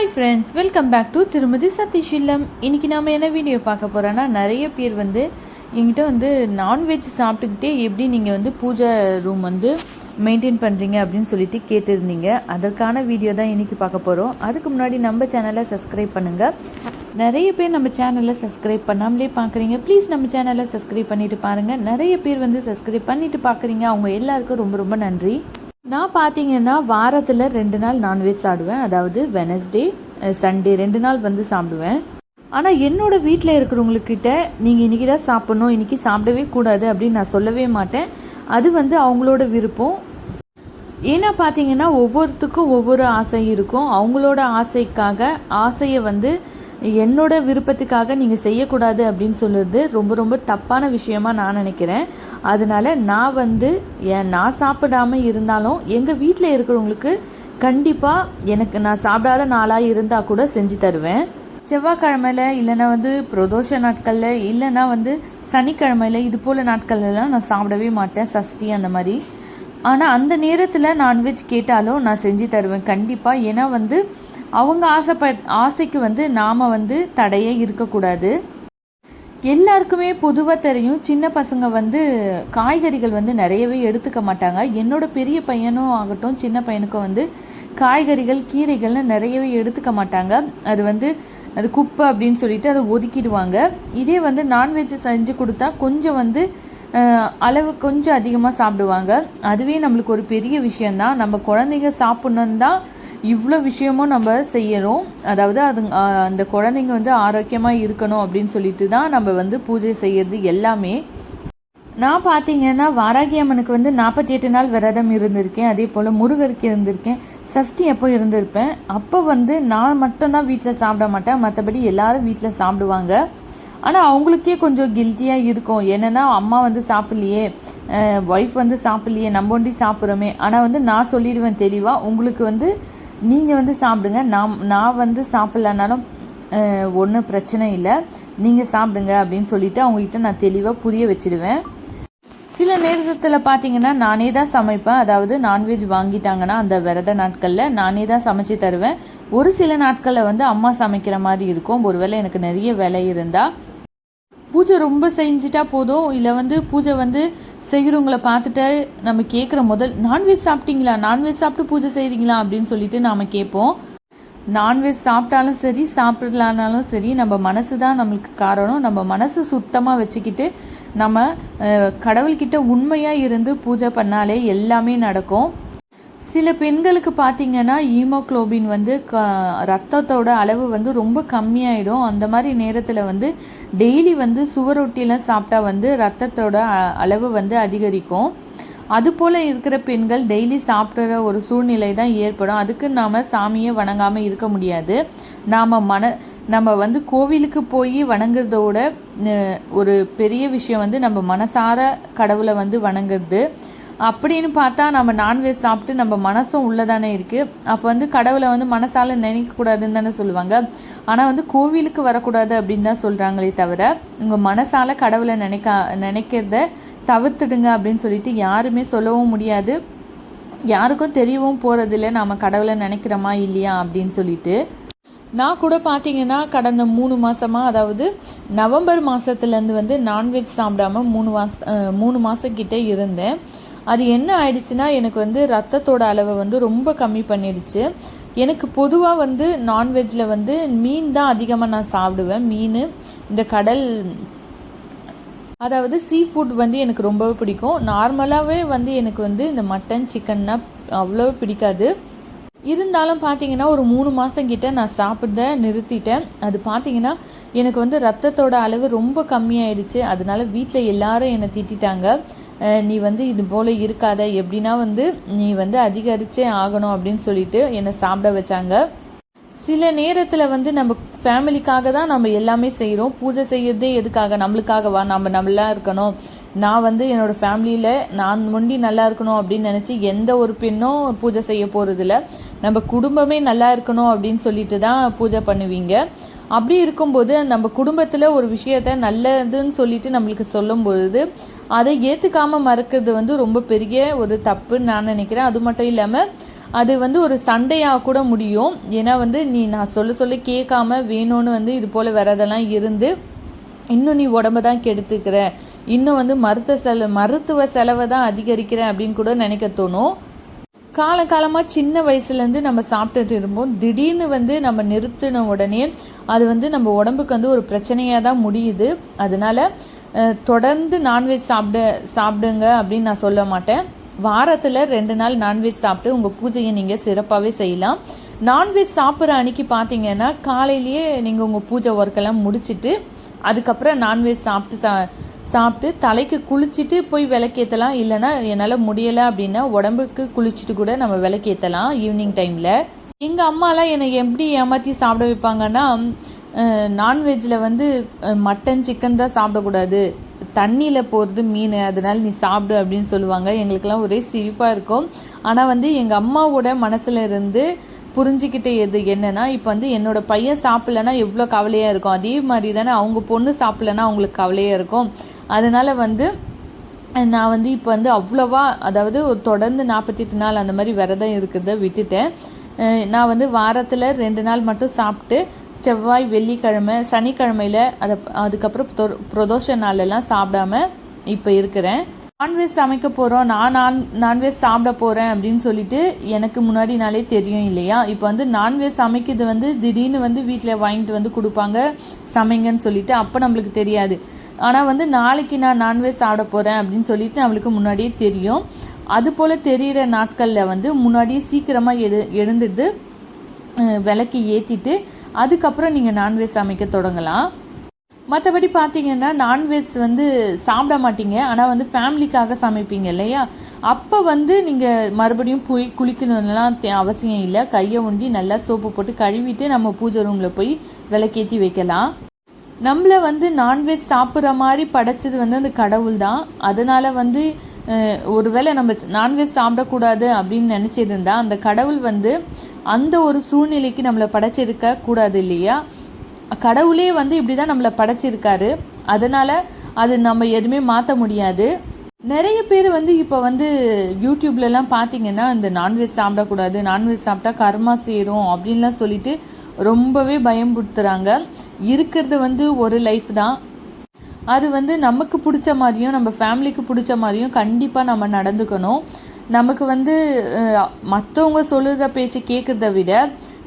Hi friends welcome back to திருமதி சதீஷ் இல்லம் இன்றைக்கி நாம் என்ன வீடியோ பார்க்க போகிறோன்னா நிறைய பேர் வந்து என்கிட்ட வந்து நான்வெஜ் சாப்பிட்டுக்கிட்டே எப்படி நீங்கள் வந்து பூஜை ரூம் வந்து மெயின்டைன் பண்ணுறீங்க அப்படின்னு சொல்லிட்டு கேட்டிருந்தீங்க. அதற்கான வீடியோ தான் இன்றைக்கி பார்க்க போகிறோம் அதுக்கு முன்னாடி நம்ம சேனலை சப்ஸ்கிரைப் பண்ணுங்கள் நிறைய பேர் நம்ம சேனலை சப்ஸ்கிரைப் பண்ணாமலே பார்க்குறீங்க. ப்ளீஸ் நம்ம சேனலை சப்ஸ்கிரைப் பண்ணிட்டு பாருங்கள் நிறைய பேர் வந்து சப்ஸ்கிரைப் பண்ணிட்டு பார்க்குறீங்க. அவங்க எல்லாருக்கும் ரொம்ப ரொம்ப நன்றி. நான் பார்த்தீங்கன்னா வாரத்தில் ரெண்டு நாள் நான்வெஜ் சாப்பிடுவேன். அதாவது வெனஸ்டே சண்டே ரெண்டு நாள் வந்து சாப்பிடுவேன். ஆனால் என்னோட வீட்டில் இருக்கிறவங்கக்கிட்ட நீங்கள் இன்றைக்கி தான் சாப்பிட்ணும் இன்றைக்கி சாப்பிடவே கூடாது அப்படின்னு நான் சொல்லவே மாட்டேன். அது வந்து அவங்களோட விருப்பம். ஏன்னா பார்த்தீங்கன்னா ஒவ்வொருத்துக்கும் ஒவ்வொரு ஆசை இருக்கும். அவங்களோட ஆசைக்காக ஆசையை வந்து என்னோட விருப்பத்துக்காக நீங்கள் செய்யக்கூடாது அப்படின்னு சொல்லுறது ரொம்ப ரொம்ப தப்பான விஷயமா நான் நினைக்கிறேன். அதனால நான் வந்து ஏன் நான் சாப்பிடாம இருந்தாலும் எங்கள் வீட்டில் இருக்கிறவங்களுக்கு கண்டிப்பாக எனக்கு நான் சாப்பிடாத நாளாக இருந்தால் கூட செஞ்சு தருவேன். செவ்வாய்க்கிழமையில் இல்லைன்னா வந்து பிரதோஷ நாட்களில் இல்லைன்னா வந்து சனிக்கிழமையில இது போல் நாட்கள்லாம் நான் சாப்பிடவே மாட்டேன் சஷ்டி அந்த மாதிரி. ஆனால் அந்த நேரத்தில் நான்வெஜ் கேட்டாலும் நான் செஞ்சு தருவேன் கண்டிப்பாக ஏன்னா வந்து அவங்க ஆசைப்பட் ஆசைக்கு வந்து நாம் வந்து தடையே இருக்கக்கூடாது. எல்லாருக்குமே பொதுவாக தெரியும் சின்ன பசங்க வந்து காய்கறிகள் வந்து நிறையவே எடுத்துக்க மாட்டாங்க. என்னோட பெரிய பையனும் ஆகட்டும் சின்ன பையனுக்கும் வந்து காய்கறிகள் கீரைகள்னு நிறையவே எடுத்துக்க மாட்டாங்க. அது வந்து அது குப்பை அப்படின்னு சொல்லிட்டு அதை ஒதுக்கிடுவாங்க. இதே வந்து நான்வெஜ் செஞ்சு கொடுத்தா கொஞ்சம் வந்து அளவு கொஞ்சம் அதிகமாக சாப்பிடுவாங்க. அதுவே நம்மளுக்கு ஒரு பெரிய விஷயந்தான் நம்ம குழந்தைங்க சாப்பிட்ணுன்னு தான் இவ்வளோ விஷயமும் நம்ம செய்யறோம். அதாவது அது அந்த குழந்தைங்க வந்து ஆரோக்கியமாக இருக்கணும் அப்படின்னு சொல்லிட்டு தான் நம்ம வந்து பூஜை செய்யறது எல்லாமே. நான் பார்த்தீங்கன்னா வாராகி அம்மனுக்கு வந்து நாற்பத்தி எட்டு நாள் விரதம் இருந்திருக்கேன். அதே போல் முருகருக்கு இருந்திருக்கேன். சஷ்டி எப்போ இருந்திருப்பேன். அப்போ வந்து நான் மட்டும்தான் வீட்டில் சாப்பிட மாட்டேன். மற்றபடி எல்லாரும் வீட்டில் சாப்பிடுவாங்க. ஆனால் அவங்களுக்கே கொஞ்சம் கில்ட்டியாக இருக்கும். என்னென்னா அம்மா வந்து சாப்பிட்லையே. ஒய்ஃப் வந்து சாப்பிட்லையே. நம்ம ஒண்டி சாப்பிட்றோமே. ஆனால் வந்து நான் சொல்லிடுவேன் தெளிவாக உங்களுக்கு வந்து நீங்கள் வந்து சாப்பிடுங்க. நான் நான் வந்து சாப்பிட்லனாலும் ஒன்றும் பிரச்சனை இல்லை. நீங்கள் சாப்பிடுங்க அப்படின்னு சொல்லிட்டு அவங்ககிட்ட நான் தெளிவாக புரிய வச்சுடுவேன் சில நேரத்தில் பார்த்தீங்கன்னா நானே தான் சமைப்பேன். அதாவது நான்வெஜ் வாங்கிட்டாங்கன்னா அந்த விரத நாட்களில் நானே தான் சமைச்சு தருவேன். ஒரு சில நாட்களில் வந்து அம்மா சமைக்கிற மாதிரி இருக்கும். ஒருவேளை எனக்கு நிறைய வேலை இருந்தால் பூஜை ரொம்ப செஞ்சுட்டா போதும். இல்லை வந்து பூஜை வந்து செய்கிறவங்கள பார்த்துட்டு நம்ம கேட்குற முதல் நான்வெஜ் சாப்பிட்டீங்களா? நான்வெஜ் சாப்பிட்டு பூஜை செய்கிறீங்களா அப்படின்னு சொல்லிட்டு நாம் கேட்போம். நான்வெஜ் சாப்பிட்டாலும் சரி சாப்பிடலானாலும் சரி நம்ம மனசு தான் நம்மளுக்கு காரணம். நம்ம மனசு சுத்தமாக வச்சுக்கிட்டு நம்ம கடவுள்கிட்ட உண்மையாக இருந்து பூஜை பண்ணாலே எல்லாமே நடக்கும். சில பெண்களுக்கு பார்த்தீங்கன்னா ஈமோக்ளோபின் வந்து க ரத்தத்தோட அளவு வந்து ரொம்ப கம்மியாயிடும். அந்த மாதிரி நேரத்தில் வந்து டெய்லி வந்து சுவரொட்டிலாம் சாப்பிட்டா வந்து ரத்தத்தோட அ- அளவு வந்து அதிகரிக்கும். அதுபோல் இருக்கிற பெண்கள் டெய்லி சாப்பிட்ற ஒரு சூழ்நிலை தான் ஏற்படும். அதுக்கு நாம் சாமியை வணங்காமல் இருக்க முடியாது. நாம் மன நம்ம வந்து கோவிலுக்கு போய் வணங்குறதோட ஒரு பெரிய விஷயம் வந்து நம்ம மனசார கடவுளை வந்து வணங்குறது. அப்படின்னு பார்த்தா நம்ம நான்வெஜ் சாப்பிட்டு நம்ம மனசும் உள்ளதானே இருக்குது அப்போ வந்து கடவுளை வந்து மனசால் நினைக்கக்கூடாதுன்னு தானே சொல்லுவாங்க. ஆனால் வந்து கோவிலுக்கு வரக்கூடாது அப்படின்னு தான் சொல்கிறாங்களே தவிர உங்கள் மனசால் கடவுளை நினைக்க நினைக்கிறத தவிர்த்துடுங்க அப்படின்னு சொல்லிட்டு யாருமே சொல்லவும் முடியாது. யாருக்கும் தெரியவும் போகிறதில்ல நாம் கடவுளை நினைக்கிறோமா இல்லையா அப்படின்னு சொல்லிட்டு. நான் கூட பார்த்தீங்கன்னா கடந்த மூணு மாதமாக அதாவது நவம்பர் மாதத்துலேருந்து வந்து நான்வெஜ் சாப்பிடாம மூணு மாச மூணு மாதக்கிட்டே இருந்தேன். அது என்ன ஆயிடுச்சுன்னா எனக்கு வந்து ரத்தத்தோட அளவை வந்து ரொம்ப கம்மி பண்ணிடுச்சு. எனக்கு பொதுவாக வந்து நான்வெஜ்ஜில் வந்து மீன் தான் அதிகமாக நான் சாப்பிடுவேன். மீன் இந்த கடல் அதாவது சீ ஃபுட் வந்து எனக்கு ரொம்பவே பிடிக்கும். நார்மலாகவே வந்து எனக்கு வந்து இந்த மட்டன் சிக்கன்னா அவ்வளோ பிடிக்காது. இருந்தாலும் பார்த்தீங்கன்னா ஒரு மூணு மாதம் கிட்ட நான் சாப்பிட நிறுத்திட்டேன். அது பார்த்தீங்கன்னா எனக்கு வந்து ரத்தத்தோட அளவு ரொம்ப கம்மியாயிடுச்சு. அதனால வீட்டில் எல்லாரும் என்னை திட்டாங்க நீ வந்து இது போல் இருக்காத. எப்படின்னா வந்து நீ வந்து அதிகரிச்சே ஆகணும் அப்படின்னு சொல்லிட்டு என்னை சாப்பிட வச்சாங்க. சில நேரத்தில் வந்து நம்ம ஃபேமிலிக்காக தான் நம்ம எல்லாமே செய்கிறோம் பூஜை செய்யறதே எதுக்காக? நம்மளுக்காகவா? நம்ம நல்லா இருக்கணும். நான் வந்து என்னோடய ஃபேமிலியில் நான் முண்டி நல்லா இருக்கணும் அப்படின்னு நினச்சி எந்த ஒரு பெண்ணும் பூஜை செய்ய போகிறதில்ல நம்ம குடும்பமே நல்லா இருக்கணும் அப்படின்னு சொல்லிட்டு தான் பூஜை பண்ணுவீங்க. அப்படி இருக்கும்போது நம்ம குடும்பத்தில் ஒரு விஷயத்த நல்லதுன்னு சொல்லிட்டு நம்மளுக்கு சொல்லும் பொழுது அதை ஏற்றுக்காமல் மறக்கிறது வந்து ரொம்ப பெரிய ஒரு தப்புன்னு நான் நினைக்கிறேன். அது மட்டும் இல்லாமல் அது வந்து ஒரு சண்டையாக கூட முடியும். ஏன்னா வந்து நீ நான் சொல்ல சொல்ல கேட்காம வேணும்னு வந்து இது போல் வரதெல்லாம் இருந்து இன்னும் நீ உடம்ப தான் கெடுத்துக்கிற. இன்னும் வந்து மருத்துவ செல மருத்துவ செலவை தான் அதிகரிக்கிற அப்படின்னு கூட நினைக்க தோணும். காலகாலமாக சின்ன வயசுலேருந்து நம்ம சாப்பிட்டுட்டு இருப்போம் திடீர்னு வந்து நம்ம நிறுத்தின உடனே அது வந்து நம்ம உடம்புக்கு வந்து ஒரு பிரச்சனையாக தான் முடியுது. அதனால தொடர்ந்து நான்வெஜ் சாப்பிட சாப்பிடுங்க அப்படின்னு நான் சொல்ல மாட்டேன். வாரத்தில் ரெண்டு நாள் நான்வெஜ் சாப்பிட்டு உங்கள் பூஜையை நீங்கள் சிறப்பாகவே செய்யலாம். நான்வெஜ் சாப்பிட்ற அன்னைக்கு பார்த்தீங்கன்னா காலையிலேயே நீங்கள் உங்கள் பூஜை ஒர்க்கெல்லாம் முடிச்சிட்டு அதுக்கப்புறம் நான்வெஜ் சாப்பிட்டு சா சாப்பிட்டு தலைக்கு குளிச்சுட்டு போய் விளக்கேற்றலாம் இல்லைன்னா என்னால் முடியலை அப்படின்னா உடம்புக்கு குளிச்சுட்டு கூட நம்ம விளக்கேற்றலாம் ஈவினிங் டைமில். எங்கள் அம்மாலாம் என்னை எப்படி ஏமாற்றி சாப்பிட வைப்பாங்கன்னா நான்வெஜ்ஜில் வந்து மட்டன் சிக்கன் தான் சாப்பிடக்கூடாது. தண்ணியில் போகிறது மீன் அதனால் நீ சாப்பிடு அப்படின்னு சொல்லுவாங்க. எங்களுக்கெல்லாம் ஒரே சிரிப்பாக இருக்கும். ஆனால் வந்து எங்கள் அம்மாவோட மனசில் இருந்து புரிஞ்சுக்கிட்ட எது என்னென்னா இப்போ வந்து என்னோடய பையன் சாப்பிட்லன்னா எவ்வளோ கவலையாக இருக்கும். அதே மாதிரி தானே அவங்க பொண்ணு சாப்பிட்லன்னா அவங்களுக்கு கவலையாக இருக்கும். அதனால் வந்து நான் வந்து இப்போ வந்து அவ்வளோவா அதாவது தொடர்ந்து நாற்பத்தெட்டு நாள் அந்த மாதிரி விரதம் இருக்கிறத விட்டுட்டேன். நான் வந்து வாரத்தில் ரெண்டு நாள் மட்டும் சாப்பிட்டு செவ்வாய் வெள்ளிக்கிழமை சனிக்கிழமையில் அதை அதுக்கப்புறம் தொ- பிரதோஷ நாளெல்லாம் சாப்பிடாம இப்போ இருக்கிறேன். நான்வெஜ் சமைக்க போகிறோம் நான் நான் நான்வெஜ் சாப்பிட போகிறேன் அப்படின்னு சொல்லிட்டு எனக்கு முன்னாடி நாளே தெரியும் இல்லையா? இப்போ வந்து நான்வெஜ் சமைக்கிறது வந்து திடீர்னு வந்து வீட்டில் வாங்கிட்டு வந்து கொடுப்பாங்க. சமைங்கன்னு சொல்லிட்டு அப்போ நம்மளுக்கு தெரியாது. ஆனால் வந்து நாளைக்கு நான் நான்வெஜ் சாப்பிட போகிறேன் அப்படின்னு சொல்லிட்டு நம்மளுக்கு முன்னாடியே தெரியும். அது போல் தெரிகிற நாட்களில் வந்து முன்னாடியே சீக்கிரமாக எழு எழுந்துட்டு விளக்கி ஏற்றிட்டு அதுக்கப்புறம் நீங்கள் நான்வெஜ் சமைக்க தொடங்கலாம். மற்றபடி பார்த்தீங்கன்னா நான்வெஜ் வந்து சாப்பிட மாட்டீங்க. ஆனால் வந்து ஃபேமிலிக்காக சமைப்பீங்க இல்லையா? அப்போ வந்து நீங்கள் மறுபடியும் போய் குளிக்கணும்லாம் அவசியம் இல்லை. கையை ஒண்டி நல்லா சோப்பு போட்டு கழுவிட்டு நம்ம பூஜை ரூமில் போய் விளக்கேற்றி வைக்கலாம். நம்மளை வந்து நான்வெஜ் சாப்பிட்ற மாதிரி படைச்சது வந்து அந்த கடவுள் தான். அதனால் வந்து ஒருவேளை நம்ம நான்வெஜ் சாப்பிடக்கூடாது அப்படின்னு நினச்சிருந்தா அந்த கடவுள் வந்து அந்த ஒரு சூழ்நிலைக்கு நம்மளை படைச்சிருக்க கூடாது இல்லையா? கடவுளே வந்து இப்படி தான் நம்மளை படைச்சிருக்காரு. அதனால் அது நம்ம எதுவுமே மாற்ற முடியாது. நிறைய பேர் வந்து இப்போ வந்து யூடியூப்லலாம் பார்த்தீங்கன்னா இந்த நான்வெஜ் சாப்பிடக்கூடாது நான்வெஜ் சாப்பிட்டா கர்மா சேரும் அப்படின்லாம் சொல்லிட்டு ரொம்பவே பயம்படுத்துகிறாங்க இருக்கிறது வந்து ஒரு லைஃப் தான். அது வந்து நமக்கு பிடிச்ச மாதிரியும் நம்ம ஃபேமிலிக்கு பிடிச்ச மாதிரியும் கண்டிப்பாக நம்ம நடந்துக்கணும். நமக்கு வந்து மற்றவங்க சொல்லுற பேச்சு கேட்குறத விட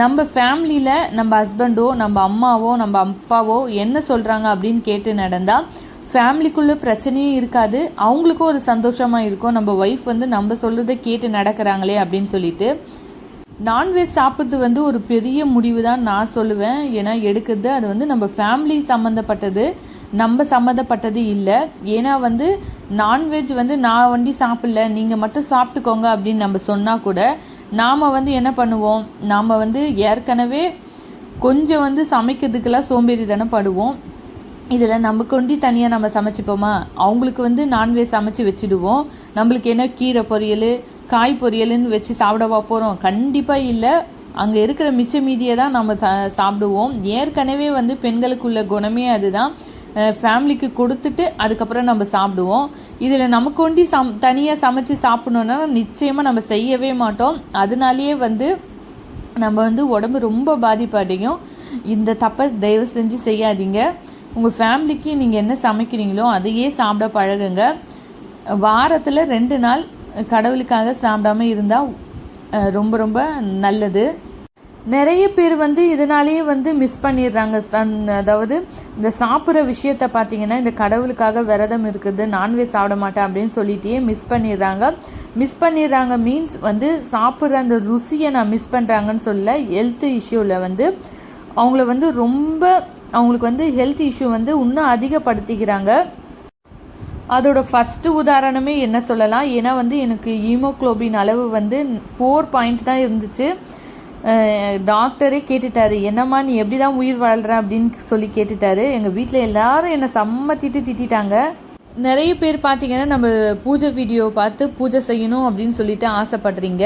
நம்ம ஃபேமிலியில் நம்ம ஹஸ்பண்டோ நம்ம அம்மாவோ நம்ம அப்பாவோ என்ன சொல்கிறாங்க அப்படின்னு கேட்டு நடந்தால் ஃபேமிலிக்குள்ளே பிரச்சனையும் இருக்காது. அவங்களுக்கும் ஒரு சந்தோஷமாக இருக்கும். நம்ம ஒய்ஃப் வந்து நம்ம சொல்கிறத கேட்டு நடக்கிறாங்களே அப்படின்னு சொல்லிட்டு நான்வெஜ் சாப்பிட்றது வந்து ஒரு பெரிய முடிவு தான் நான் சொல்லுவேன். ஏன்னா எடுக்கிறது அது வந்து நம்ம ஃபேமிலி சம்மந்தப்பட்டது. நம்ம சம்மந்தப்பட்டது இல்லை. ஏன்னா வந்து நான்வெஜ் வந்து நான் வண்டி சாப்பிடல நீங்கள் மட்டும் சாப்பிட்டுக்கோங்க அப்படின்னு நம்ம சொன்னால் கூட நாம் வந்து என்ன பண்ணுவோம்? நாம் வந்து ஏற்கனவே கொஞ்சம் வந்து சமைக்கிறதுக்கெல்லாம் சோம்பேறி தானே படுவோம் இதில் நம்ம கொண்டு தனியாக நம்ம சமைச்சிப்போமா? அவங்களுக்கு வந்து நான்வெஜ் சமைச்சு வச்சுடுவோம். நம்மளுக்கு என்ன கீரை பொரியல் காய் பொரியலுன்னு வச்சு சாப்பிடவா போகிறோம் கண்டிப்பாக இல்லை. அங்கே இருக்கிற மிச்ச மீதியை தான் நம்ம த சாப்பிடுவோம். ஏற்கனவே வந்து பெண்களுக்குள்ள குணமே அதுதான். ஃபேமிலிக்கு கொடுத்துட்டு அதுக்கப்புறம் நம்ம சாப்பிடுவோம். இதில் நமக்கு ஒண்டி சம் தனியாக சமைச்சு சாப்பிடணுன்னா நிச்சயமாக நம்ம செய்யவே மாட்டோம். அதனாலேயே வந்து நம்ம வந்து உடம்பு ரொம்ப பாதிப்படையும். இந்த தப்பை தயவு செஞ்சு செய்யாதீங்க. உங்கள் ஃபேமிலிக்கு நீங்கள் என்ன சமைக்கிறீங்களோ அதையே சாப்பிட பழகுங்க. வாரத்தில் ரெண்டு நாள் கடவுளுக்காக சாப்பிடாம இருந்தால் ரொம்ப ரொம்ப நல்லது. நிறைய பேர் வந்து இதனாலேயே வந்து மிஸ் பண்ணிடுறாங்க. தன் அதாவது இந்த சாப்பிட்ற விஷயத்த பார்த்தீங்கன்னா இந்த கடவுளுக்காக விரதம் இருக்குது நான்வெஜ் சாப்பிட மாட்டேன் அப்படின்னு சொல்லிட்டே மிஸ் பண்ணிடுறாங்க. மிஸ் பண்ணிடுறாங்க மீன்ஸ் வந்து சாப்பிட்ற அந்த ருசியை நான் மிஸ் பண்ணுறாங்கன்னு சொல்ல ஹெல்த் இஷ்யூவில் வந்து அவங்கள வந்து ரொம்ப அவங்களுக்கு வந்து ஹெல்த் இஷ்யூ வந்து இன்னும் அதிகப்படுத்திக்கிறாங்க. அதோட ஃபஸ்ட்டு உதாரணமே என்ன சொல்லலாம்? ஏன்னா வந்து எனக்கு ஹீமோக்ளோபின் அளவு வந்து ஃபோர் பாயிண்ட் தான் இருந்துச்சு. டாக்டரே கேட்டுட்டாரு. என்னம்மா நீ எப்படி தான் உயிர் வாழ்கிற அப்படின்னு சொல்லி கேட்டுட்டாரு. எங்கள் வீட்டில் எல்லாரும் என்னை செம்ம திட்டு திட்டாங்க நிறைய பேர் பார்த்தீங்கன்னா நம்ம பூஜை வீடியோ பார்த்து பூஜை செய்யணும் அப்படின்னு சொல்லிட்டு ஆசைப்படுறீங்க.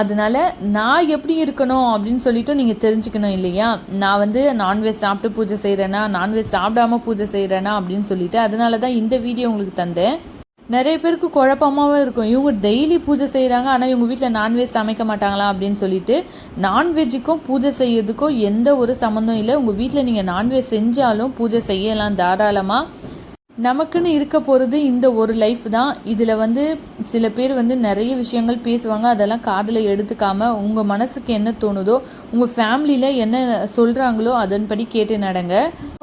அதனால நான் எப்படி இருக்கணும்? அப்படின்னு சொல்லிட்டு நீங்கள் தெரிஞ்சுக்கணும் இல்லையா? நான் வந்து நான்வெஜ் சாப்பிட்டு பூஜை செய்கிறேனா நான்வெஜ் சாப்பிடாம பூஜை செய்கிறேனா அப்படின்னு சொல்லிட்டு அதனால தான் இந்த வீடியோ உங்களுக்கு தந்தேன். நிறைய பேருக்கு குழப்பமாகவும் இருக்கும். இவங்க டெய்லி பூஜை செய்கிறாங்க ஆனால் இவங்க வீட்டில் நான்வெஜ் சமைக்க மாட்டாங்களா அப்படின்னு சொல்லிட்டு நான்வெஜ்ஜுக்கும் பூஜை செய்யறதுக்கும் எந்த ஒரு சம்மந்தம் இல்லை. உங்கள் வீட்டில் நீங்கள் நான்வெஜ் செஞ்சாலும் பூஜை செய்யலாம் தாராளமாக நமக்குன்னு இருக்க போகிறது இந்த ஒரு லைஃப் தான். இதில் வந்து சில பேர் வந்து நிறைய விஷயங்கள் பேசுவாங்க. அதெல்லாம் காதில் எடுத்துக்காமல் உங்கள் மனசுக்கு என்ன தோணுதோ உங்கள் ஃபேமிலியில் என்ன சொல்கிறாங்களோ அதன்படி கேட்டு நடங்க.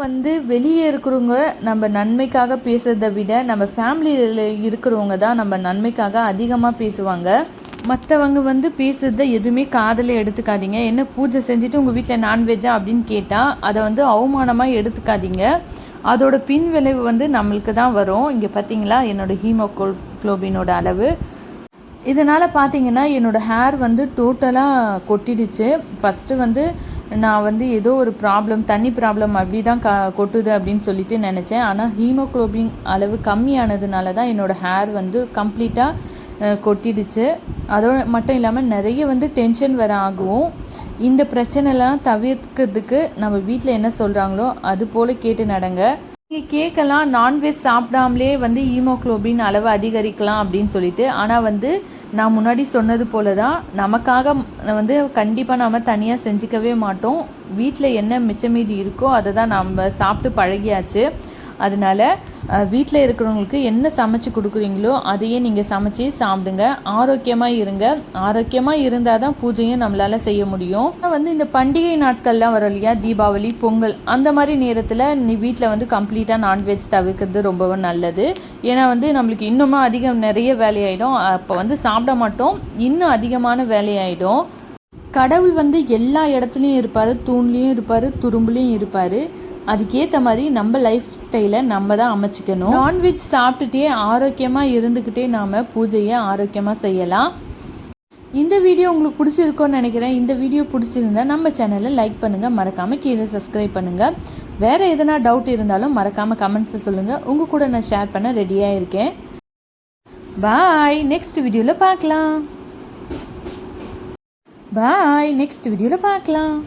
வந்து வெளியே இருக்கிறவங்க நம்ம நன்மைக்காக பேசுறதை விட நம்ம ஃபேமிலியில் இருக்கிறவங்க தான் நம்ம நன்மைக்காக அதிகமாக பேசுவாங்க. மற்றவங்க வந்து பேசுறத எதுவுமே காதில் எடுத்துக்காதீங்க. என்ன பூஜை செஞ்சுட்டு உங்கள் வீட்டில் நான்வெஜ்ஜா அப்படின்னு கேட்டால் அதை வந்து அவமானமாக எடுத்துக்காதீங்க. அதோட பின் விளைவு வந்து நம்மளுக்கு தான் வரும். இங்கே பார்த்தீங்களா என்னோட குளோபினோட அளவு. இதனால் பார்த்தீங்கன்னா என்னோடய ஹேர் வந்து டோட்டலாக கொட்டிடுச்சு. ஃபஸ்ட்டு வந்து நான் வந்து ஏதோ ஒரு ப்ராப்ளம் தண்ணி ப்ராப்ளம் அப்படி தான் க கொட்டுது அப்படின்னு சொல்லிட்டு நினச்சேன். ஆனால் ஹீமோகுளோபின் அளவு கம்மியானதுனால தான் என்னோடய ஹேர் வந்து கம்ப்ளீட்டாக கொட்டிடுச்சு. அதோட மட்டும் இல்லாமல் நிறைய வந்து டென்ஷன் வர ஆகும். இந்த பிரச்சனைலாம் தவிர்க்கிறதுக்கு நம்ம வீட்டில் என்ன சொல்கிறாங்களோ அது போல் கேட்டு நடங்க. நீங்கள் கேட்கலாம் நான்வெஜ் சாப்பிடாமலே வந்து ஈமோக்ளோபின் அளவு அதிகரிக்கலாம் அப்படின்னு சொல்லிட்டு. ஆனால் வந்து நான் முன்னாடி சொன்னது போல தான் நமக்காக வந்து கண்டிப்பாக நம்ம தனியாக செஞ்சுக்கவே மாட்டோம். வீட்டில் என்ன மிச்சமீதி இருக்கோ அதை தான் நம்ம சாப்பிட்டு பழகியாச்சு. அதனால வீட்டில் இருக்கிறவங்களுக்கு என்ன சமைச்சு கொடுக்குறீங்களோ அதையே நீங்கள் சமைச்சு சாப்பிடுங்க. ஆரோக்கியமாக இருங்க. ஆரோக்கியமாக இருந்தால் தான் பூஜையும் நம்மளால் செய்ய முடியும். வந்து இந்த பண்டிகை நாட்கள்லாம் வரும் இல்லையா? தீபாவளி பொங்கல் அந்த மாதிரி நேரத்தில் நீ வீட்டில் வந்து கம்ப்ளீட்டாக நான்வெஜ் தவிர்க்கிறது ரொம்பவும் நல்லது. ஏன்னா வந்து நம்மளுக்கு இன்னமும் அதிகம் நிறைய வேலையாயிடும். அப்போ வந்து சாப்பிட மாட்டோம். இன்னும் அதிகமான வேலையாயிடும். கடவுள் வந்து எல்லா இடத்துலையும் இருப்பார். தூண்லேயும் இருப்பார். துரும்புலேயும் இருப்பார். அதுக்கேற்ற மாதிரி நம்ம லைஃப் ஸ்டைலை நம்ம தான் அமைச்சிக்கணும். நான்வெஜ் சாப்பிட்டுட்டே ஆரோக்கியமாக இருந்துக்கிட்டே நாம் பூஜையை ஆரோக்கியமாக செய்யலாம். இந்த வீடியோ உங்களுக்கு பிடிச்சிருக்கோன்னு நினைக்கிறேன். இந்த வீடியோ பிடிச்சிருந்தா நம்ம சேனலை லைக் பண்ணுங்கள் மறக்காமல் கீழே சப்ஸ்கிரைப் பண்ணுங்கள் வேறு எதனா டவுட் இருந்தாலும் மறக்காமல் கமெண்ட்ஸை சொல்லுங்கள் உங்கள் கூட நான் ஷேர் பண்ண ரெடியாக இருக்கேன். பாய் நெக்ஸ்ட் வீடியோவில் பார்க்கலாம். பாய் நெக்ஸ்ட் வீடியோவில் பார்க்கலாம்.